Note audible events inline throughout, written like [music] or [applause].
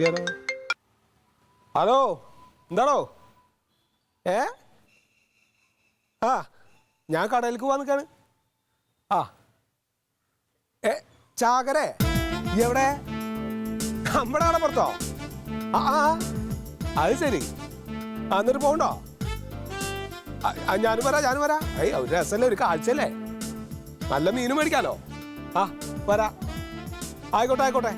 ജോസുട്ടിയാണോ hello എന്താണോ? ഏ? ആ ഞാൻ കടയിലേക്ക് പോവാൻ നിൽക്കാണ് ആ. ഏ ചാകരെ എവിടെ? നമ്മുടെ കടപ്പുറത്തോ ആ ആ അത് ശരി. ആ പോകണ്ടോ? ഞാനും വരാം ഞാനും വരാം. ഏയ് ഒരു രസമല്ലേ ഒരു കാഴ്ചയല്ലേ? നല്ല മീനും മേടിക്കാലോ? ആ വരാ. ആയിക്കോട്ടെ ആയിക്കോട്ടെ.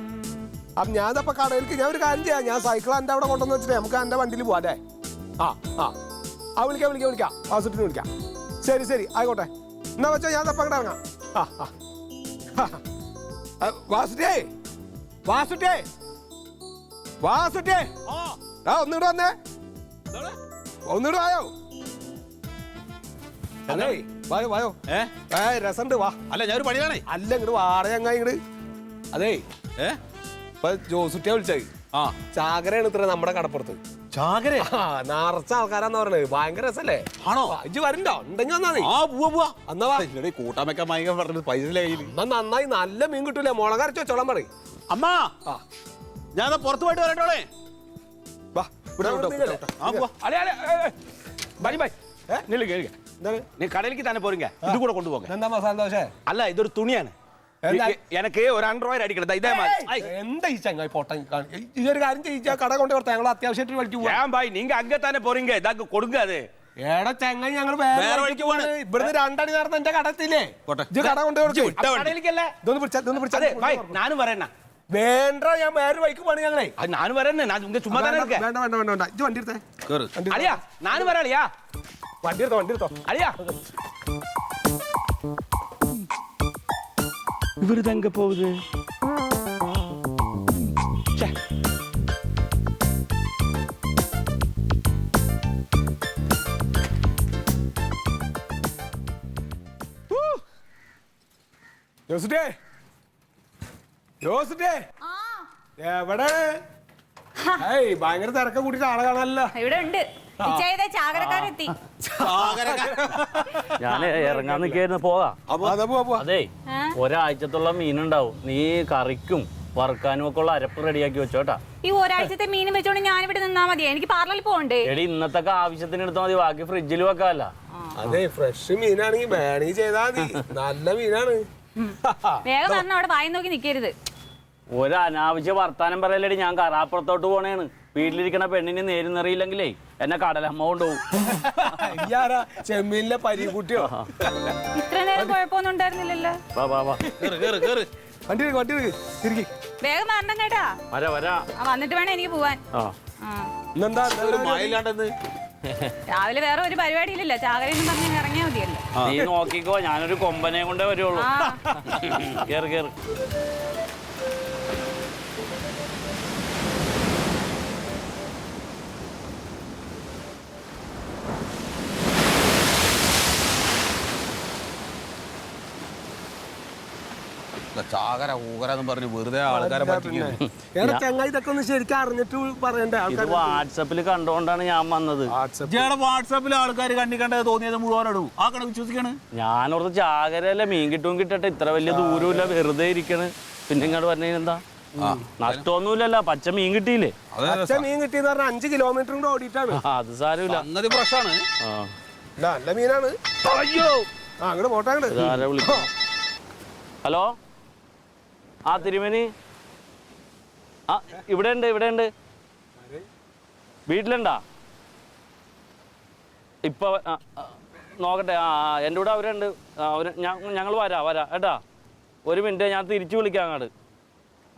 അപ്പം ഞാനപ്പോൾ കടയിലേക്ക് ഞാൻ ഒരു കാര്യം ചെയ്യാം. ഞാൻ സൈക്കിൾ എന്റെ അവിടെ കൊണ്ടുവന്ന് വെച്ചിട്ട് നമുക്ക് എന്റെ വണ്ടിയിൽ പോവാം അല്ലേ? ആ ആ. ആ വിളിക്കാം വിളിക്കാം വിളിക്കാം. വാസുട്ടിന് വിളിക്കാം. ശരി ശരി. ആയിക്കോട്ടെ. എന്നാ വെച്ചാൽ ഞാൻ തപ്പങ്ങടെ ഇറങ്ങാം. ആ ആ. വാസുട്ടിയേ വാസുട്ടിയേ വാസുട്ടിയേ. ആ. ഒന്നിവിടെ വന്നേ. ഒന്നിവിടെ വായോ. അല്ലേ വായോ വായോ. ഏ? രസമുണ്ട് വാ. അല്ല ഞാൻ ഒരു പണിയാണേ അല്ല ഇങ്ങോട്ട് വാറയങ്ങ ഇങ്ങോട്ട് അതേ. ഏ? അപ്പൊ ജോസുട്ടിയാ വിളിച്ചായി. ആ. ചാകരയാണ് ഇത്ര നമ്മുടെ കടപ്പുറത്ത്. ചാകര? നിറച്ച ആൾക്കാരാന്ന് പറഞ്ഞത് ഭയങ്കര രസല്ലേ? ആണോ? ഇജ്ജ് വരണ്ടോ? ഉണ്ടെങ്കിൽ നന്നായി ആ കൂട്ടാമൊക്കെ ഭയങ്കര പറഞ്ഞത് പൈസ നന്നായി നല്ല മീൻ കിട്ടൂലേ? മുളകരച്ചോ വെച്ചോളം പറയും. അമ്മ! ആ. ഞാൻ പുറത്തു പോയിട്ട് വരട്ടോളേ വാ ആ നീ കടയിലേക്ക് തന്നെ പോരുങ്ക. ഇത് കൂടെ കൊണ്ടുപോകാം. എന്താ അല്ല ഇതൊരു തുണിയാണ്. എനിക്ക് ഒരു ആൻഡ്രോയിഡ് അടിക്കണം. ഇതേ എന്താ ഈ ചങ്ങായി പോട്ടെ ഈ ഒരു കാര്യം ചെയ്യിച്ചാ കട കൊണ്ട് കൊടുത്താൽ ഞങ്ങൾ അത്യാവശ്യമായിട്ട് വഴിക്ക് പോകാം ഭായ് നിങ്ങൾ അங்கே തന്നെ പോറீங்க ഇതാക്ക് കൊടുക്കുക അത്. ഏടാ ചങ്ങായി ഞങ്ങൾ വേറെ വഴിക്ക് പോവാണ് ഇവിടുന്ന് രണ്ടടി നേരത്തെ എന്റെ കടത്തില്ലേ ഇത് കട കൊണ്ട് കൊടുത്തു ഞാനും പറയണ വേണ്ട ഞാൻ വേറെ വഴിക്ക് പോണ ഞങ്ങളെ. ഞാനും വരണേ ചുമ്മാ വേണ്ട വേണ്ട വേണ്ട വേണ്ട. ഇത് വണ്ടി എടുത്തേ. അളിയാ ഞാനും വരാളിയാ വണ്ടി എടുത്തോ വണ്ടി എടുത്തോ. അളിയാ. இவரு எங்க போகுது ச்சே. ജോസുട്ടേ ജോസുട്ടേ എവിടെ ഏയ് ഭയങ്കര തിരക്ക കൂട്ടിട്ട് ആളെ കാണാനല്ലോ ഇവിടെ ഉണ്ട് ചാകരക്കാരെത്തി [laughs] ഞാൻ ഇറങ്ങാൻ നിൽക്കായിരുന്നു. പോവാ. അതെ? ഒരാഴ്ചത്തുള്ള മീനുണ്ടാവും. നീ കറിക്കും വറുക്കാനും ഒക്കെ ഉള്ള അരപ്പ് റെഡിയാക്കി വെച്ചോട്ടാ ഈ ഒരാഴ്ചത്തെ മീൻ വെച്ചോണ്ട് ഞാൻ ഇവിടെ നിന്നാ മതി. എനിക്ക് പാർലറിൽ പോകണ്ടേ എടി ഇന്നത്തെ ആവശ്യത്തിന് എടുത്താൽ മതി. ബാക്കി ഫ്രിഡ്ജിൽ വെക്കാല്ല. അതെ ഫ്രഷ് മീനാണെങ്കിൽ വേണമെങ്കിൽ ചെയ്താൽ മതി. നല്ല മീനാണ്. വേഗം പറഞ്ഞ അവിടെ വായി നോക്കി നിക്കരുത്. ഒരു അനാവശ്യ വർത്താനം പറയലടി ഞാൻ കറാപ്പുറത്തോട്ട് പോണേണ്. വീട്ടിലിരിക്കണ പെണ്ണിന് നേരുന്നറിയില്ലെങ്കിലേ എന്നെ കടലമ്മ കൊണ്ടുപോകും. ഇയ്യാരാ ചെമ്മീനിലെ പരീക്കുട്ടിയോ? ഇത്ര നേരം കുഴപ്പമൊന്നും ഉണ്ടായിരുന്നില്ലല്ലോ. വാ വാ വാ. കേറ് കേറ് കേറ്. വണ്ടി എടുക്ക്, വണ്ടി എടുക്ക്. തിരിക്ക്. വേഗം വരണം കേട്ടാ. വരാ വരാ. ആ, വന്നിട്ട് വേണം എനിക്ക് പോവാൻ. ഇന്നെന്താ ഒരു മഴയില്ലാണ്ടെന്ന് രാവിലെ വേറെ ഒരു പരിപാടിയില്ലല്ലോ. ചാകരയെന്ന് പറഞ്ഞ് ഇറങ്ങിയാൽ മതിയല്ലോ. നീ നോക്കിക്കോ ഞാനൊരു കൊമ്പനെ കൊണ്ടേ വരുള്ളൂ. കേറ് കേറ്. ഇല്ല, ചാകര ഊകര എന്ന് പറഞ്ഞ് വെറുതെ ആൾക്കാരെ പറ്റിക്കുന്നു എടാ ചങ്ങായി ഇതൊക്കെ ഒന്ന് ശരിക്കും അറിഞ്ഞിട്ട് പറയണ്ടേ? ഇത് ആൾക്കാർ വാട്സപ്പിൽ കണ്ടുകൊണ്ടാണ് ഞാൻ വന്നത്. ഇയാളെ വാട്സാപ്പിൽ ആൾക്കാർ കണ്ണി കണ്ടത് തോന്നിയത് മുഴുവനോടും. ആ കണക്ക് വിശ്വസിക്കാണ്. ഞാനോർത്ത് ചാകരല്ലേ മീൻ കിട്ടും കിട്ടട്ടെ ഇത്ര വലിയ ദൂരമില്ല വെറുതെ ഇരിക്കണ്. പിന്നെ ഇങ്ങോട്ട് പറഞ്ഞെന്താ നഷ്ടമൊന്നുമില്ലല്ലോ പച്ച മീൻ കിട്ടിയില്ലേ? അച്ഛൻ മീൻ കിട്ടിയെന്ന് പറഞ്ഞാൽ അഞ്ച് കിലോമീറ്റർ കൂടെ ഓടിയിട്ടാണ്. ആ, അത് സാരമില്ല. സംഗതി പ്രശ്നമാണ് ആ. ഇല്ല, നല്ല മീനാണ്. അയ്യോ! ആ അങ്ങോട്ട് പോട്ടെ അങ്ങോട്ട് ഇതാരാ വിളിക്കുന്നത് ഹലോ? ആ തിരുമേനി. ആ ഇവിടെ ഉണ്ട് ഇവിടെ ഉണ്ട് വീട്ടിലുണ്ടാ ഇപ്പൊ നോക്കട്ടെ ആ എന്റെ കൂടെ അവരുണ്ട്. അവർ ഞങ്ങൾ വരാ വരാ കേട്ടാ? ഒരു മിനിറ്റ് ഞാൻ തിരിച്ചു വിളിക്കാം അങ്ങോട്ട്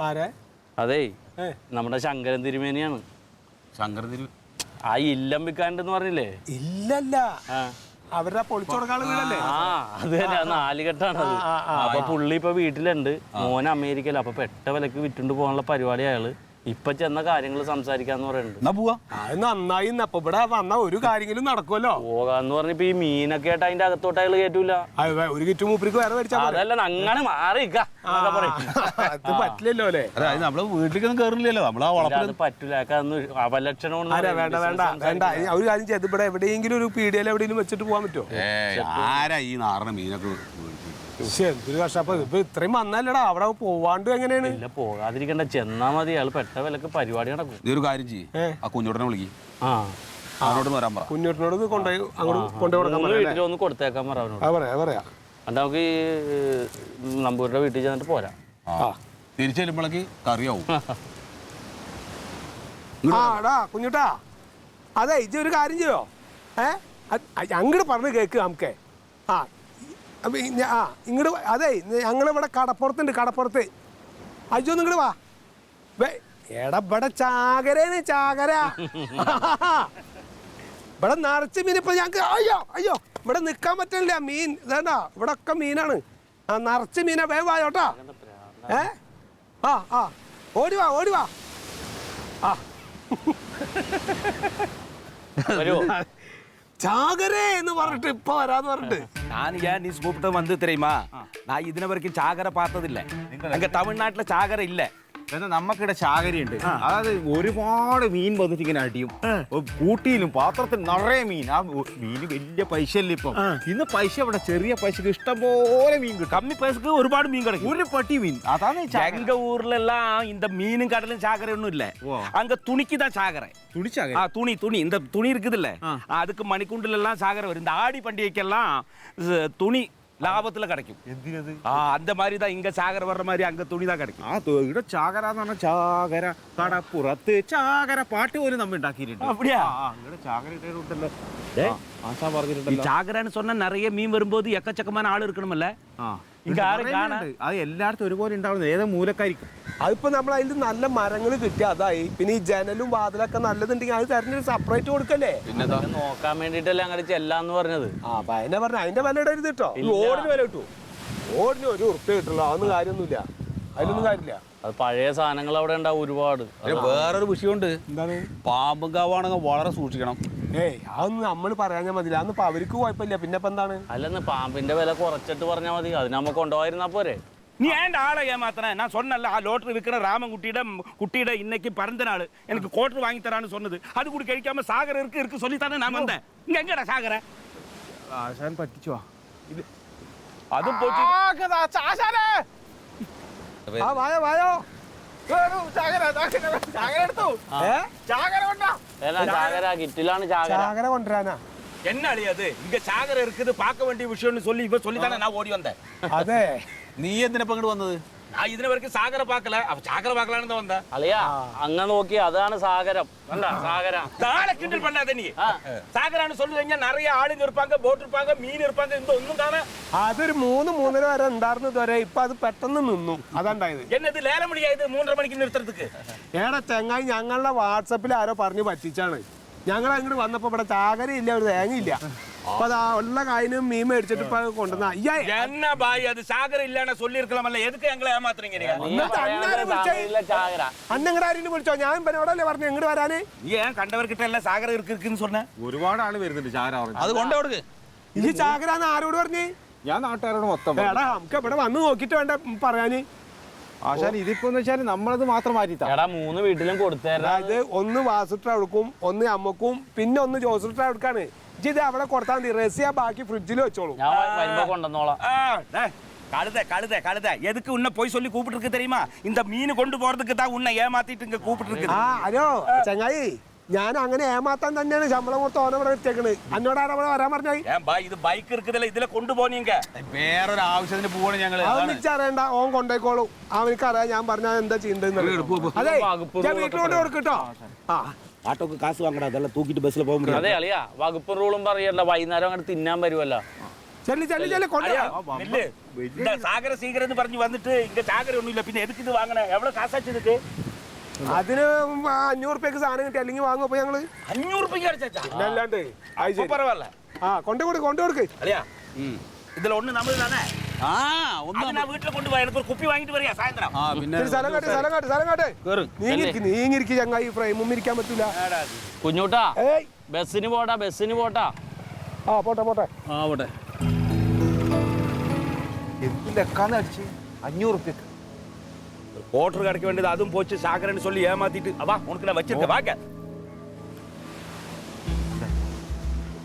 ആരെ? അതേ നമ്മുടെ ശങ്കരൻ തിരുമേനിയാണ്. ശങ്കരൻ തിരു ആ ഇല്ലം വിൽക്കാണ്ടെന്ന് പറഞ്ഞില്ലേ? ഇല്ലല്ല. ആ. അവരുടെ പൊളിച്ചു കൊടുക്കാനുള്ള വീടല്ലേ? ആ അത് തന്നെ ആ നാലുകെട്ടാണത് അത്. അപ്പൊ പുള്ളി ഇപ്പൊ വീട്ടിലുണ്ട്. മോൻ അമേരിക്കയിൽ അപ്പൊ പെട്ട വിലക്ക് വിറ്റുകൊണ്ട് പോകാനുള്ള പരിപാടി അയാൾ ഇപ്പൊ ചെന്ന കാര്യങ്ങൾ സംസാരിക്കാന്ന് പറയുന്നുണ്ട്. എന്നാ പോവാ. അത് നന്നായി. അപ്പൊ ഇവിടെ വന്ന ഒരു കാര്യങ്ങളും നടക്കുമല്ലോ പോകാന്ന് പറഞ്ഞപ്പോ ഈ മീനൊക്കെ ആയിട്ട് അതിന്റെ അകത്തോട്ട് അയാൾ കേറ്റൂല. അത് ഒരു കിറ്റ് മൂപ്പരിക്ക് വേറെ മേടിച്ചാ പോരെ? അതല്ല അങ്ങനെ മാറിക്ക എന്നൊക്കെ പറയും. അത് പറ്റില്ലല്ലോ അല്ലേ? അല്ല അത് നമ്മൾ വീട്ടിലേക്കൊന്നും കേറില്ലല്ലോ. നമ്മളാ ഇല്ല, വളപ്പിൽ അത് പറ്റൂല. അതൊന്ന് അപലക്ഷണം ആരാ വേണ്ട വേണ്ട വേണ്ട. ഇനി ഒരു കാര്യം ചെയ്ത് ഇവിടെ എവിടെയെങ്കിലും ഒരു പീഡിയയിൽ എവിടെയെങ്കിലും വെച്ചിട്ട് പോകാൻ പറ്റുമോ ഏ ആരാ ഈ നാറിന് മീനൊക്കെ? ശ്ശെ, എന്തൊരു കഷ്ടപ്പ ഇപ്പൊ ഇത്രയും വന്നല്ലടാ. അവിടെ പോവാണ്ട് എങ്ങനെയാണ്? ഇല്ല പോകാതിരിക്കണ്ട. ചെന്നാ മതി. അയാൾ പെട്ട വിലക്ക് പരിപാടി നടക്കും. നീ ഒരു കാര്യം ചെയ്യ്. ആ വിളിക്ക്. ആ. അവനോട് വരാൻ പറ. കുഞ്ഞോട്ടിനോട് ഇത് കൊണ്ടുപോയി അങ്ങോട്ട് കൊണ്ടുപോയി കൊടുക്കാൻ വീട്ടിൽ ഒന്ന് കൊടുത്തേക്കാൻ പറ അവനോട്. അത് പറയാ പറയാ. എന്നിട്ട് നമുക്ക് ഈ നമ്പൂരിന്റെ വീട്ടിൽ ചെന്നിട്ട് പോരാ. ആ. തിരിച്ചു ചെല്ലുമ്പോഴേക്ക് കറിയാവും. ആ. എടാ കുഞ്ഞുട്ടാ. അതെ ഇജ്ജ് ഒരു കാര്യം ചെയ്യോ? ഏ? അങ്ങോട്ട് പറഞ്ഞ് കേക്ക് നമുക്ക്. അപ്പൊ ആ ഇങ്ങോട്ട് അതെ ഞങ്ങളിവിടെ കടപ്പുറത്തുണ്ട് കടപ്പുറത്ത്. അജു ഒന്ന് ഇങ്ങോട്ട് വാ. വേ- എടാ ഇവിടെ ചാകരേന്ന് ചാകര. [laughs] ഇവിടെ നിറച്ച് മീൻ ഇപ്പൊ ഞങ്ങക്ക് അയ്യോ അയ്യോ ഇവിടെ നിക്കാൻ പറ്റില്ല മീൻ. ഇതേണ്ട ഇവിടെ ഒക്കെ മീനാണ്. ആ നിറച്ച് മീനാ വേഗം വായോട്ടാ ഏ? ആ ആ ഓടി വാ ഓടി വാ. ആ. [laughs] சாகரே என்று வரட்டு இப்ப வராது வரட்டு நான் ஏன் நியூஸ் கூப்பிட்டு வந்து தெரியுமா நான் இதுன வரைக்கும் சாகரை பார்த்ததில்லை எங்க தமிழ்நாட்டுல சாகரை இல்லை എന്നാ നമുക്കിവിടെ ചാകരിയുണ്ട് അതായത് ഒരുപാട് മീൻ വന്നിട്ട് ഇങ്ങനെ അടിയും കൂട്ടിയിലും പാത്രത്തിൽ നിറയെ മീൻ ആ മീന് വലിയ പൈസ അല്ലേ ഇപ്പൊ ഇന്ന് പൈസ ഇവിടെ ചെറിയ പൈസക്ക് ഇഷ്ടം പോലെ മീൻ കിട്ടും கம்மி பைசக்கு ஒருபாடு மீன் கிடைக்கும் ഒരു പട്ടി മീൻ അതാണ് ഈ ചാകര. எங்க ஊர்ல எல்லாம் இந்த மீனும் கடலும் சாகரை ஒண்ணும் இல்ல ஓ. அங்க துணிக்கு தான் சாகரை തുണിച്ചാകര ஆ துணி துணி இந்த துணி இருக்குது இல்ல அதுக்கு மணிக்குண்டுல எல்லாம் சாகரை வரும் இந்த ஆடி பண்டிகைக்கெல்லாம் இது துணி லாபத்தில் கிடைக்கும் എന്തിനത് ஆ அந்த மாதிரி தான் இங்கே சாகர வர்ற மாதிரி அங்கே துணி தான் கிடைக்கும் ആ തൊഴിയുടെ ചാകര എന്ന് പറഞ്ഞ ചാകര കടപ്പുറത്ത് ചാകര പാട്ട് പോലും നമ്മൾ ഉണ്ടാക്കിയിട്ടുണ്ട് அப்படியா ആ നിങ്ങളുടെ ചാകര ഇട്ടുണ്ടല്ലോ ആ, ആശാൻ ഈ പറഞ്ഞിട്ടുണ്ടല്ലോ ചാകരன்னு சொன்னா நிறைய மீன் வரும்போது எக்கச்சக்கமான ஆள் இருக்கணும்ல ആ ആരും കാണാൻ-. അത് എല്ലായിടത്തും ഒരുപോലെ ഉണ്ടാവുന്നത്. ഏത് മൂലക്കായിരിക്കും അതിപ്പോ നമ്മൾ അതിൽ നല്ല മരങ്ങൾ കിട്ടിയ അതായി. പിന്നെ ഈ ജനലും വാതിലൊക്കെ നല്ലതുണ്ടെങ്കിൽ അത് തെരഞ്ഞെടുത്ത് സെപ്പറേറ്റ് കൊടുക്കല്ലേ? പിന്നെ നോക്കാൻ വേണ്ടിട്ടല്ലേ അങ്ങനെ ചെല്ലാന്ന് പറഞ്ഞത്. ആ അപ്പൊ അതിനെ പറഞ്ഞ അതിന്റെ വില ഇടരുത് കേട്ടോ. ഓടിന് വില കിട്ടു ഓടിന് ഒരു ഉറുപ്പ്യ കിട്ടുള്ളൂ. അതൊന്നും കാര്യമൊന്നുമില്ല. അതിലൊന്നും കാര്യമില്ല. അത് പഴയ സാധനങ്ങൾ അവിടെ ഉണ്ടാവും ഒരുപാട്. വേറൊരു വിഷയമുണ്ട്. എന്താണ്? പാമ്പും കാവാണെങ്കിൽ വളരെ സൂക്ഷിക്കണം. ഏയ് അതൊന്നും നമ്മൾ പറയാൻ മതില്ല അതൊന്നും ഇപ്പൊ അവർക്ക് കുഴപ്പമില്ല പിന്നെ ഇപ്പൊ എന്താണ് അല്ലെന്ന് പാമ്പിന്റെ വില കുറച്ചിട്ട് പറഞ്ഞാൽ മതി അത് നമ്മ കൊണ്ടുപോയിരുന്നാ പോരെ நீ ஏன்டா ஆளை ஏமாத்துற நான் சொன்னல ஆ லோட்டரி விற்கிற ராமன்குட்டியிட குட்டியிட இன்னைக்கு பிறந்த நாள் எனக்கு கோட்டர் வாங்கி தரான்னு சொன்னது அது கூட கழிக்காம சாகர இருக்கு இருக்கு சொல்லித்தானே நான் வந்தேன் இங்க எங்கடா சாகர ആശാൻ പറ്റിച്ചോ அதுவும் போச்சு ആ വായോ വായോ ഏ അല്ല ചാകര കിറ്റിലാണ് ചാകര சாகர பண்றானா? என்ன அது? இங்க சாகர இருக்குது பார்க்க வேண்டிய விஷயம்னு சொல்லி இவ சொல்லி தானே நான் ஓடி வந்தேன். அதே. நீ எத்தனை பங்கிட்டு வந்தது? ഞാൻ സാഗര പാക്കല. സാഗര പാക്കലാണെന്ന് വന്ന? അല്ലയാ അങ്ങ നോക്കി അതാണ് സാഗരം. താഴെ നീ ബോട്ട് മീൻ അതൊരു മൂന്ന് മൂന്നര വരെ ഉണ്ടായിരുന്നു ഇതുവരെ. ഇപ്പൊ അത് പെട്ടെന്ന് നിന്നു. അതുണ്ടായത്. ലേലം മൂന്നര മണിക്ക് നിർത്തടത്തേക്ക് ഏടാ ചെങ്ങായി ഞങ്ങളുടെ വാട്സപ്പിൽ ആരോ പറഞ്ഞു പറ്റിച്ചാണ്. ഞങ്ങൾ അങ്ങോട്ട് വന്നപ്പോ ഇവിടെ ചാകരയില്ല ഒരു തേങ്ങയില്ല. അപ്പൊ അതാ ഉള്ള കായിനും മീൻ മേടിച്ചിട്ട് ഇപ്പൊ കൊണ്ടുവന്ന അയ്യാ என்ன பாய் அது சாகர இல்லன்னு சொல்லி இருக்கலாம்ல எதுக்கு எங்களை ஏமாத்துறீங்க நீங்க നീ എന്നിട്ട് പറയാതെ അന്നേരം വിളിച്ചേ. സാഗരയില്ല ചാകര അന്നെങ്ങടെ ആരെങ്കിലും വിളിച്ചോ ഞാൻ ഇവനോടല്ലേ പറഞ്ഞു എങ്ങോട്ട് വരാന് நீ ஏன் கண்டவர்கிட்ட எல்லாம் சாகர இருக்கு இருக்குன்னு சொன்ன ഒരുപാട് ആള് വരുന്നുണ്ട് ചാകര പറഞ്ഞു അത് കൊണ്ടേ കൊടുക്ക് ഈ ചാകരാന്ന് ആരോട് പറഞ്ഞു ഞാൻ നാട്ടുകാരോട് മൊത്തം പറഞ്ഞു. എടാ നമുക്ക് ഇവിടെ വന്ന് നോക്കിട്ട് വേണ്ട പറയാന് ആശാൻ ഇതിപ്പോ എന്ന് വെച്ചാൽ നമ്മളത് മാത്രം മാറ്റിത്താ എടാ മൂന്ന് വീട്ടിലും കൊടുത്തേരാ അതായത് ഒന്ന് വാസുട്ട എടുക്കും ഒന്ന് അമ്മക്കും പിന്നെ ഒന്ന് ജോസുട്ട എടുക്കാണ് ഇജ്ജ് ഇത് അവിടെ കൊടുത്താൽ മതി റസിയ ബാക്കി ഫ്രിഡ്ജിൽ വെച്ചോളൂ ഞാൻ വ- വരുമ്പോ കൊണ്ടുവന്നോളാം ஆ, டேய், கழுத கழுத கழுத எதுக்கு உன்னை போய் சொல்லி கூப்பிட்டு இருக்கு தெரியுமா இந்த மீன் கொண்டு போறதுக்கு தான் உன்னை ஏமாத்திட்டு இங்க கூப்பிட்டு இருக்குது ആ ഹലോ ചങ്ങായി ഞാൻ അങ്ങനെ ഏമാത്താൻ തന്നെയാണ് ശമ്പളം കൊടുത്ത് ഓനെ ഇവിടെ എത്തിയേക്കണ് എന്നോട് ആരാ ഇവിടെ വരാൻ പറഞ്ഞായി ஏன் பாய் இது பைக் இருக்குதுல்ல இதுல கொண்டு போனீங்க വേറൊരു ആവശ്യത്തിന് പോവാണ് ഞങ്ങള് അതൊന്നും ഇച്ചറിയണ്ട ഓൻ കൊണ്ടേക്കോളൂ അവനക്കറിയാം ഞാൻ പറഞ്ഞാൽ എന്താ ചെയ്യണ്ടെന്ന് അതെ വകുപ്പ് ഞാൻ വീട്ടിലോട്ട് കൊടുക്കട്ടോ ആ ஆட்டோக்கு காசு வாங்கடா அதெல்லாம் தூக்கிட்டு பஸ்ல போக முடியாது അതെ അളിയാ വകുപ്പ് റൂളും പറയല്ല വൈകുന്നേരം അങ്ങോട്ട് തിന്നാൻ വരുമല്ലോ ചെല്ലി ചെല്ലി ചെല്ലി കൊണ്ടേ அடியா, நில்லு. இந்த சாகர சீக்கிரம் പറഞ്ഞു வந்துட்டு இங்க சாகர ஒண்ணும் இல்ல பின்ன எதுக்கு இது வாங்கின எவ்வளவு காசாச்சு இதுக்கு അതിന് അഞ്ഞൂറ് റുപ്യക്ക് സാധനം കിട്ടി അല്ലെങ്കിൽ വാങ്ങും അപ്പൊ ഞങ്ങള് அஞ்சூறு ரூபாய்க்கு அடிச்சாச்சா പിന്നെ അല്ലാണ്ട് അത് அப்ப ശരി பரவாயில்ல ആ കൊണ്ടു കൊടുക്ക് കൊണ്ടു കൊടുക്ക് அடியா இதுல ஒண்ணு நம்மளு தானே ആ அது ഒന്ന് நான் வீட்டுல கொண்டு போய் எனக்கு ஒரு குப்பி வாங்கிட்டு வரியா சாயந்தரம் ആ പിന്നെ ഇത്തിരി സ്ഥലം കാട്ടെ സ്ഥലം കാട്ടെ സ്ഥലം കാട്ടെ നീങ്ങിരിക്ക് നീങ്ങിരിക്ക് ചങ്ങായി ഫ്രെയിമും ഇരിക്കാൻ പറ്റൂല കുഞ്ഞൂട്ടാ ഏയ് ബസ്സിന് പോട്ടാ ബസ്സിന് പോട്ടാ ആ പോട്ടെ പോട്ടെ ആ പോട്ടെ എന്തിലൊക്കാന്ന് അടിച്ച് അഞ്ഞൂറ് റുപ്യക്ക് ஓட்டர் கிடைக்க வேண்டியது அதுவும் போச்சு சாகரன்னு சொல்லி ஏமாத்திட்டு வா உனக்கு நான் வச்சிருக்கேன் வாங்க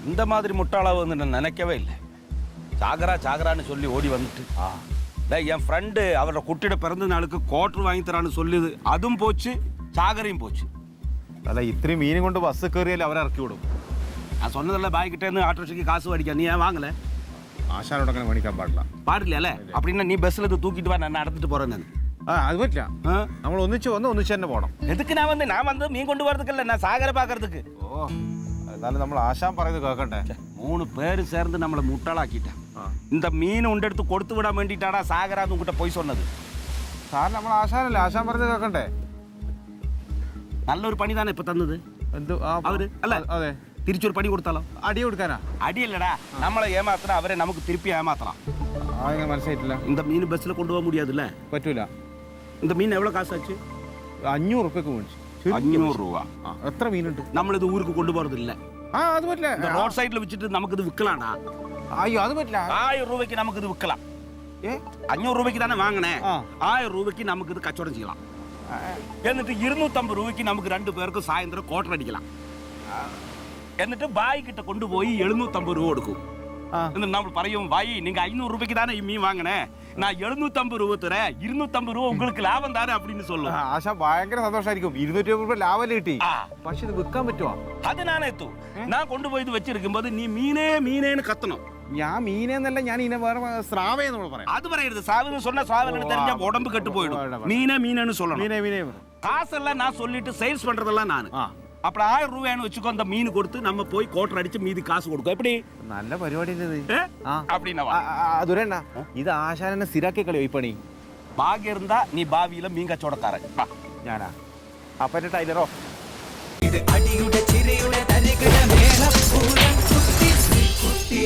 இந்த மாதிரி முட்டாளாவை வந்து நான் நினைக்கவே இல்லை சாகரா சாகரான்னு சொல்லி ஓடி வந்துட்டு டேய், என் ஃப்ரெண்டு அவரோட குட்டியோட பிறந்த நாளுக்கு கோட்டர் வாங்கி தரான்னு சொல்லுது അതും പോച്ച് ചാകരയും പോച്ച് അല്ല ഇത്രയും മീനും കൊണ്ട് ബസ് കയറിയാൽ അവരെ ഇറക്കി വിടും நான் சொன்னதெல்லாம் பாய் கிட்டே இருந்து ஆட்டோரிக்ஷாக்கு காசு அடிக்க நீ ஏன் வாங்கல ആശാനോട് അങ്ങനെ മേടിക്കാൻ പാടില്ല பாடலையால அப்படின்னா நீ பஸ்ல இது தூக்கிட்டு வா நான் நடந்துட்டு போறேன் நான் ആ അത് പറ്റില്ല ஆ? നമ്മൾ ഒന്നിച്ച് വന്ന് ഒന്നിച്ച് തന്നെ പോകണം எதுக்கு நான் வந்து நான் வந்து மீன் கொண்டு வரதுக்கு இல்ல நான் சாகரை பாக்குறதுக்கு ഓ എന്നാലും നമ്മൾ ആശാൻ പറയുന്നത് കേൾക്കണ്ടേ மூணு பேர் சேர்ந்து நம்மளை முட்டாளாக்கிட்டான் ആ. இந்த மீன் உண்டெடுத்து கொடுத்து விட வேண்டிட்டாடா சாகரான்னு உங்ககிட்ட போய் சொன்னது സാറിന് നമ്മൾ ആശാനല്ലേ ആശാൻ പറയുന്നത് കേൾക്കണ്ടേ நல்ல ஒரு பணி தானே இப்ப தந்தது എന്ത് ആ அவரு அல்ல അതെ തിരിച്ചൊരു പണി കൊടുത്താലോ അടി കൊടുക്കാനാ அடியில்லடா நம்மளை ஏமாத்தினா அவரை நமக்கு திருப்பி ஏமாத்தலாம் ആ ഞാൻ മനസ്സിലായിട്ടില്ല இந்த மீன் பஸ்ல கொண்டு போக முடியாதுல்ல പറ്റൂല இந்த மீன் எவ்வளவு காசு ஆச்சு അഞ്ഞൂറ് ഉറുപ്പ്യക്ക് മേടിച്ചു ചെറിയ அஞ்சூறு പൈസ. ரூபா ആ, എത്ര മീനുണ്ട് നമ്മൾ ഇത് ஊருக்கு ஆ அது பட்டல இந்த ரோட் சைடுல வச்சுட்டு நமக்கு இது விற்கலாம்டா ஐயோ அது பட்டல ஆயிரம் ரூபாய்க்கு நமக்கு இது விற்கலாம் ஏ அஞ்சூறு ரூபாய்க்கு தானே வாங்கினேன் ஆயிரம் ரூபாய்க்கு நமக்கு இது கச்சோடம் செய்யலாம் എന്നിട്ട് ഇരുന്നൂറ്റമ്പത് രൂപയ്ക്ക് നമുക്ക് രണ്ടു പേർക്ക് സായന്ത്രം ക്വാർട്ടർ അടിക്കലാം എന്നിട്ട് ബായി കിട്ട കൊണ്ടുപോയി എഴുന്നൂറ്റമ്പത് രൂപ കൊടുക്കും എന്നിട്ട് നമ്മൾ പറയും ബായി നിങ്ങൾ അഞ്ഞൂറ് രൂപയ്ക്ക് തന്നെ ഈ മീൻ വാങ്ങണേ நான் எழுநூத்தம்பது ரூபா தரேன் இருநூத்தம்பது ரூபா உங்களுக்கு ലാഭം தானே அப்படின்னு சொல்லும் ആശ ഭയങ്കര സന്തോഷമായിരിക്കും ഇരുന്നൂറ്റി രൂപ ലാഭം കിട്ടി ആ. പക്ഷെ ഇത് വിൽക്കാൻ പറ്റുമോ அது நானே எத்தும் நான் கொண்டு போய் இது வச்சிருக்கும் போது நீ மீனே மீனேன்னு கத்தணும் ഞാൻ മീനെന്നല്ല ഞാൻ ഇനെ വേറെ സ്രാവേ നമ്മൾ പറയാം அது வரையிறது சாவுன்னு சொன்னா சாவுன்னு தெரிஞ்சா உடம்பு கெட்டு போயிடும் வேண்டாம், வேண்டாம். மீனே மீனேன்னு சொல்லணும் മീനെ മീനെ காசெல்லாம் நான் சொல்லிட்டு சேல்ஸ் பண்றதெல்லாம் நான் ആ അപ്പോൾ ஆயிரம் രൂപയാണ് வச்சுக்கோ அந்த മീൻ கொடுத்து நம்ம போய் கோட்டர் அடிச்சு மீதி காசு കൊടുക്കും. എപ്പടി? നല്ല പരിപാടി அப்படின்னவா അതുരണ്ണ ഇത് ആശാനെ സ്ഥിരാക്കി കളിയോ ഈ പണി? ഭാഗ്യം നീ ഭാവിയില മീൻ കച്ചവടക്കാരൻ. ഞാനാ. അപ്പറ്റ ടൈലറോ? ഇത് അടിയുടെ ചിരിയുടെ തരികിട മേളപ്പൂരം കുട്ടി കുട്ടി.